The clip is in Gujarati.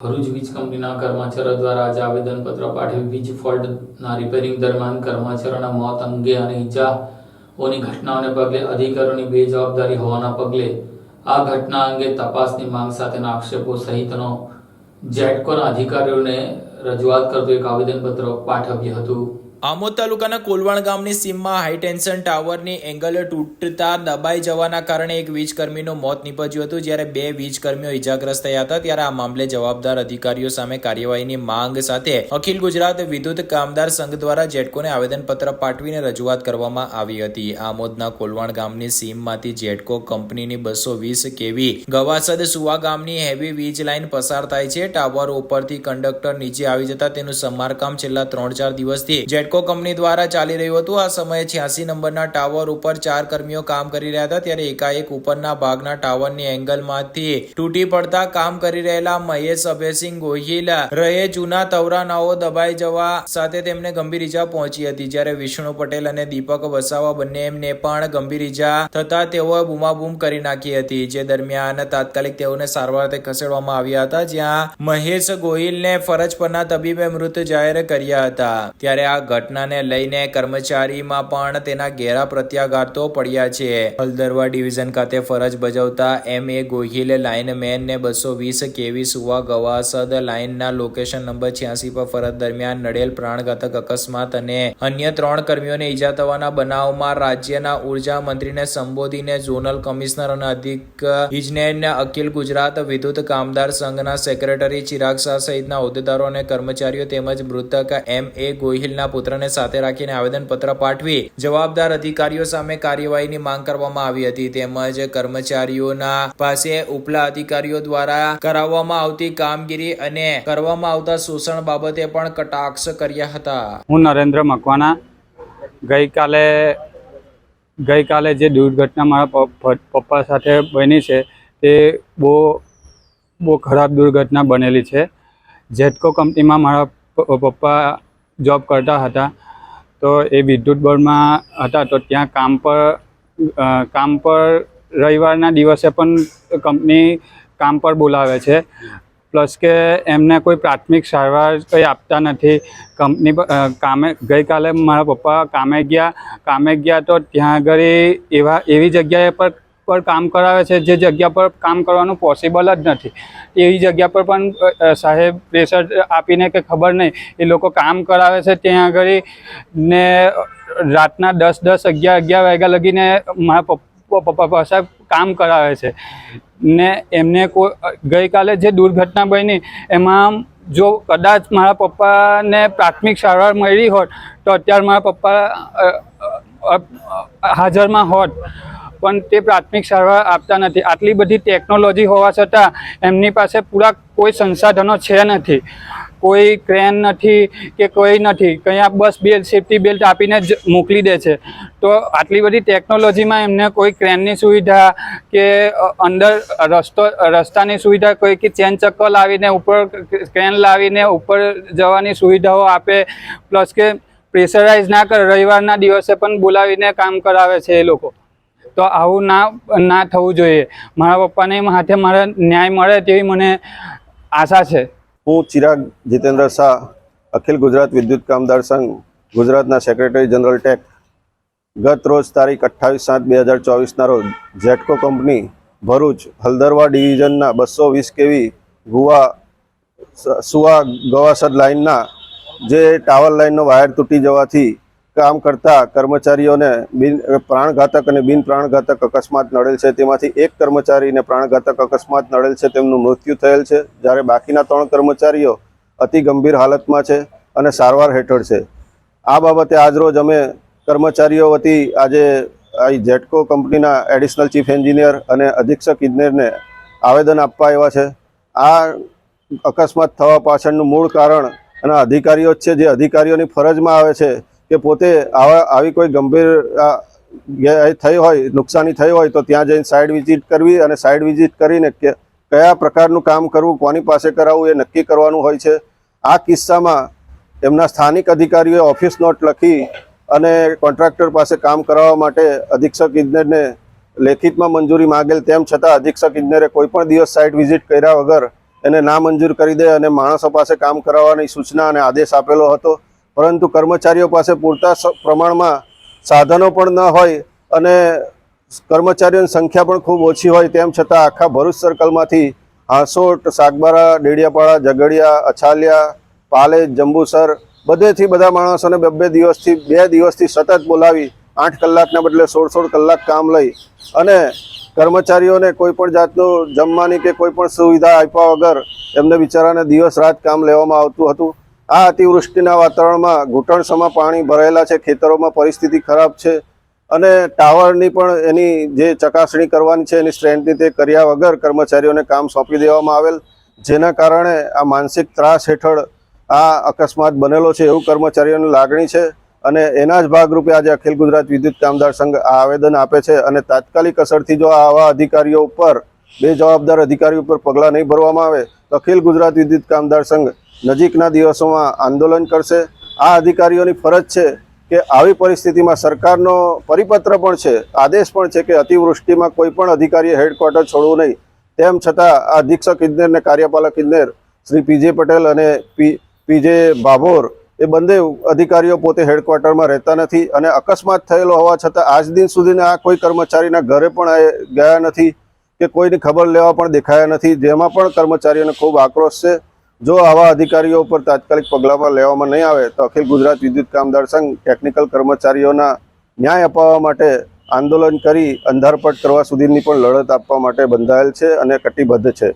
ભરૂચ વીજ કંપનીના કર્મચારીઓ દ્વારા આજે આવેદનપત્ર પાઠવી વીજ ફોલ્ટના રિપેરિંગ દરમિયાન કર્મચારીઓના મોત અંગે અને ઈજાઓની ઘટનાઓને પગલે અધિકારીઓની બેજવાબદારી હોવાના પગલે આ ઘટના અંગે તપાસની માંગ સાથેના આક્ષેપો સહિતનો જેટકોના અધિકારીઓને રજૂઆત કરતું એક આવેદનપત્ર પાઠવ્યું હતું. આમોદ તાલુકાના કોલવાણ ગામની સીમમાં હાઈટેન્શન ટાવરની એંગલ તૂટતા દબાઈ જવાના કારણે એક વીજકર્મીનું મોત નીપજ્યું હતું. જ્યારે બે વીજકર્મીઓ ઇજાગ્રસ્ત થયા હતા, ત્યારે આ મામલે જવાબદાર અધિકારીઓ સામે કાર્યવાહીની માંગ સાથે અખિલ ગુજરાત વિદ્યુત કામદાર સંઘ દ્વારા જેટકોને આવેદનપત્ર પાઠવીને રજૂઆત કરવામાં આવી હતી. આમોદના કોલવાણ ગામની સીમમાંથી જેટકો કંપનીની બસો વીસ કેવી ગવાસદ સુવા ગામની હેવી વીજ લાઇન પસાર થાય છે, ટાવર ઉપરથી કંડક્ટર નીચે આવી જતા તેનું સમારકામ છેલ્લા ત્રણ ચાર દિવસથી જેટકો કંપની દ્વારા ચાલી રહ્યું હતું. આ સમયે છ્યાસી નંબરના ટાવર ઉપર ચાર કર્મીઓ કામ કરી રહ્યા હતા. ત્યારે એકાએક ઉપરના ભાગના ટાવરની એંગલમાંથી તૂટી પડતા કામ કરી રહેલા મહેશ અભયસિંહ ગોહિલ રહે જૂના તવરાનાઓ દબાઈ જવા સાથે તેમને ગંભીર ઈજા પહોંચી હતી. જ્યારે વિષ્ણુ પટેલ અને દીપક વસાવા બંને એમને પણ ગંભીર ઈજા થતા તેઓએ બૂમાબૂમ કરી નાખી હતી. જે દરમિયાન તાત્કાલિક તેઓને સારવારથી ખસેડવામાં આવ્યા હતા, જ્યાં મહેશ ગોહિલને ફરજ પરના તબીબે મૃત જાહેર કર્યા હતા. ત્યારે આ ઘટનાને લઈને કર્મચારીમાં પણ તેના ઘેરા પ્રત્યાઘાતો પડ્યા છે. હલદરવા ડિવિઝન ખાતે ફરજ બજાવતા એમ. એ. ગોહિલે લાઇનમેનને બસો વીસ કેવી સુવા ગવાસદ લાઇનના લોકેશન નંબર છ્યાસી પર ફરજ દરમિયાન નડેલ પ્રાણઘાતક અકસ્માત અને અન્ય ત્રણ કર્મીઓને ઈજા થવાના બનાવમાં રાજ્યના ઊર્જા મંત્રીને સંબોધીને ઝોનલ કમિશનર અને અધિક ઇજનેરને અખિલ ગુજરાત વિદ્યુત કામદાર સંઘના સેક્રેટરી ચિરાગ શાહ સહિતના હોદ્દેદારો અને કર્મચારીઓ તેમજ મૃતક એમ. એ. ગોહિલના પુત્રને સાથે રાખીને આવેદનપત્ર પાઠવી જવાબદાર અધિકારીઓ સામે કાર્યવાહીની માંગ કરવામાં આવી હતી. તેમજ કર્મચારીઓના પાસે ઉપલા અધિકારીઓ દ્વારા કરાવવામાં આવતી કામગીરી અને કરવામાં આવતા શોષણ બાબતે પણ કટાક્ષ કર્યા હતા. હું નરેન્દ્ર મકવાના ગઈકાલે ગઈકાલે જે દુર્ઘટના મારા પપ્પા સાથે બની છે, તે બહુ બહુ ખરાબ દુર્ઘટના બનેલી છે. જેટકો કંપનીમાં મારા પપ્પા જોબ કરતા હતા. તો એ વિદ્યુત બોર્ડમાં હતા. તો ત્યાં કામ પર કામ પર રવિવારના દિવસે પણ કંપની કામ પર બોલાવે છે. પ્લસ કે એમને કોઈ પ્રાથમિક સારવાર કંઈ આપતા નથી. કંપની કામે, ગઈકાલે મારા પપ્પા કામે ગયા. કામે ગયા તો ત્યાં આગળ એવા, એવી જગ્યાએ પર પર કામ કરાવે છે, જે જગ્યા પર કામ કરવાનું પોસિબલ જ નથી. એવી જગ્યા પર પણ સાહેબ પ્રેશર આપીને કે ખબર નહીં, એ લોકો કામ કરાવે છે, ત્યાં આગળ ને રાતના દસ દસ, અગિયાર અગિયાર વાગ્યા લગીને મારા પપ્પા સાહેબ કામ કરાવે છે. ને એમને કોઈ ગઈકાલે જે દુર્ઘટના બની, એમાં જો કદાચ મારા પપ્પાને પ્રાથમિક સારવાર મળી હોત, તો અત્યારે મારા પપ્પા હાજરમાં હોત. પણ તે પ્રાથમિક સારવાર આપતા નથી. આટલી બધી ટેકનોલોજી હોવા છતાં એમની પાસે પૂરા કોઈ સંસાધનો છે નથી. કોઈ ક્રેન નથી કે કોઈ નથી. કંઈ બસ બેલ્ટ સેફ્ટી બેલ્ટ આપીને જ મોકલી દે છે. તો આટલી બધી ટેકનોલોજીમાં એમને કોઈ ક્રેનની સુવિધા કે અંદર રસ્તો, રસ્તાની સુવિધા કોઈ કે ચેન ચક્કર લાવીને ઉપર ક્રેન લાવીને ઉપર જવાની સુવિધાઓ આપે. પ્લસ કે પ્રેશરાઇઝ ના કરે, રવિવારના દિવસે પણ બોલાવીને કામ કરાવે છે એ લોકો. તો આવું ના ના થવું જોઈએ. મારા પપ્પાને હાથે મારા ન્યાય મળે તેવી મને આશા છે. હું ચિરાગ જીતેન્દ્ર શાહ, અખિલ ગુજરાત વિદ્યુત કામદાર સંઘ, ગુજરાતના સેક્રેટરી જનરલ ટેક. ગત રોજ તારીખ અઠ્ઠાવીસ સાત બે હજાર ચોવીસના રોજ જેટકો કંપની, ભરૂચ, હલદરવા ડિવિઝનના બસો વીસ કેવી ગુવા સુવા ગવાસદ લાઇનના જે ટાવર લાઇનનો વાયર તૂટી જવાથી કામ કરતા કર્મચારીઓને બિન, પ્રાણઘાતક અને બિન પ્રાણઘાતક અકસ્માત નડેલ છે. તેમાંથી એક કર્મચારીને પ્રાણઘાતક અકસ્માત નડેલ છે. તેમનું મૃત્યુ થયેલ છે. જ્યારે બાકીના ત્રણ કર્મચારીઓ અતિ ગંભીર હાલતમાં છે અને સારવાર હેઠળ છે. આ બાબતે આજરોજ અમે કર્મચારીઓ વતી આજે આઈ જેટકો કંપનીના એડિશનલ ચીફ એન્જિનિયર અને અધિક્ષક ઇજનેરને આવેદન આપવા આવ્યા છે. આ અકસ્માત થવા પાછળનું મૂળ કારણ અને અધિકારીઓ જ છે. જે અધિકારીઓની ફરજમાં આવે છે કે પોતે આવા આવી કોઈ ગંભીર થઈ હોય, નુકસાની થઈ હોય, તો ત્યાં જઈને સાઇડ વિઝિટ કરવી અને સાઇડ વિઝિટ કરીને કે કયા પ્રકારનું કામ કરવું, કોની પાસે કરાવવું, એ નક્કી કરવાનું હોય છે. આ કિસ્સામાં એમના સ્થાનિક અધિકારીઓએ ઓફિસ નોટ લખી અને કોન્ટ્રાક્ટર પાસે કામ કરાવવા માટે અધિક્ષક ઇજનેરને લેખિતમાં મંજૂરી માગેલ, તેમ છતાં અધિક્ષક ઇજનેરે કોઈ પણ દિવસ સાઇટ વિઝિટ કર્યા વગર એને નામંજૂર કરી દે અને માણસો પાસે કામ કરાવવાની સૂચના અને આદેશ આપેલો હતો. પરંતુ કર્મચારીઓ પાસે પૂરતા પ્રમાણમાં સાધનો પણ ન હોય અને કર્મચારીઓની સંખ્યા પણ ખૂબ ઓછી હોય તેમ છતાં આખા ભરૂચ સર્કલમાંથી હાંસોટ, સાગબારા, ડેડિયાપાડા, ઝઘડિયા, અછાલિયા, પાલેજ, જંબુસર બધેથી બધા માણસોને બે બે દિવસથી બે દિવસથી સતત બોલાવી આઠ કલાકના બદલે સોળ સોળ કલાક કામ લઈ અને કર્મચારીઓને કોઈ પણ જાતનું જમવાની કે કોઈ પણ સુવિધા આપ્યા વગર એમને બિચારાને દિવસ રાત કામ લેવામાં આવતું હતું. આ અતિવૃષ્ટિના વાતાવરણમાં ઘૂંટણસમાં પાણી ભરાયેલા છે, ખેતરોમાં પરિસ્થિતિ ખરાબ છે અને ટાવરની પણ એની જે ચકાસણી કરવાની છે, એની સ્ટ્રેન્થની તે કર્યા વગર કર્મચારીઓને કામ સોંપી દેવામાં આવેલ, જેના કારણે આ માનસિક ત્રાસ હેઠળ આ અકસ્માત બનેલો છે એવું કર્મચારીઓની લાગણી છે અને એના જ ભાગરૂપે આજે અખિલ ગુજરાત વિદ્યુત કામદાર સંઘ આ આવેદન આપે છે અને તાત્કાલિક અસરથી જો આવા અધિકારીઓ ઉપર બે જવાબદાર અધિકારીઓ ઉપર પગલાં નહીં ભરવામાં આવે, તો અખિલ ગુજરાત વિદ્યુત કામદાર સંઘ નજીકના દિવસોમાં આંદોલન કરશે. આ અધિકારીઓની ફરજ છે કે આવી પરિસ્થિતિમાં સરકારનો પરિપત્ર પણ છે, આદેશ પણ છે કે અતિવૃષ્ટિમાં કોઈ પણ અધિકારીએ હેડક્વાર્ટર છોડવું નહીં. તેમ છતાં આ અધિક્ષક ઇજનેર અને કાર્યપાલક ઇજનેર શ્રી પીજે પટેલ અને પી પીજે ભાભોર એ બંને અધિકારીઓ પોતે હેડક્વાર્ટરમાં રહેતા નથી અને અકસ્માત થયેલો હોવા છતાં આજ દિન સુધીના આ કોઈ કર્મચારીના ઘરે પણ ગયા નથી કે કોઈની ખબર લેવા પણ દેખાયા નથી, જેમાં પણ કર્મચારીઓને ખૂબ આક્રોશ છે. જો આવા અધિકારીઓ ઉપર તાત્કાલિક પગલામાં લેવામાં નહીં આવે, તો અખિલ ગુજરાત વિદ્યુત કામદાર સંઘ ટેકનિકલ કર્મચારીઓના ન્યાય અપાવવા માટે આંદોલન કરી અંધારપટ કરવા સુધીની પણ લડત આપવા માટે બંધાયેલ છે અને કટિબદ્ધ છે.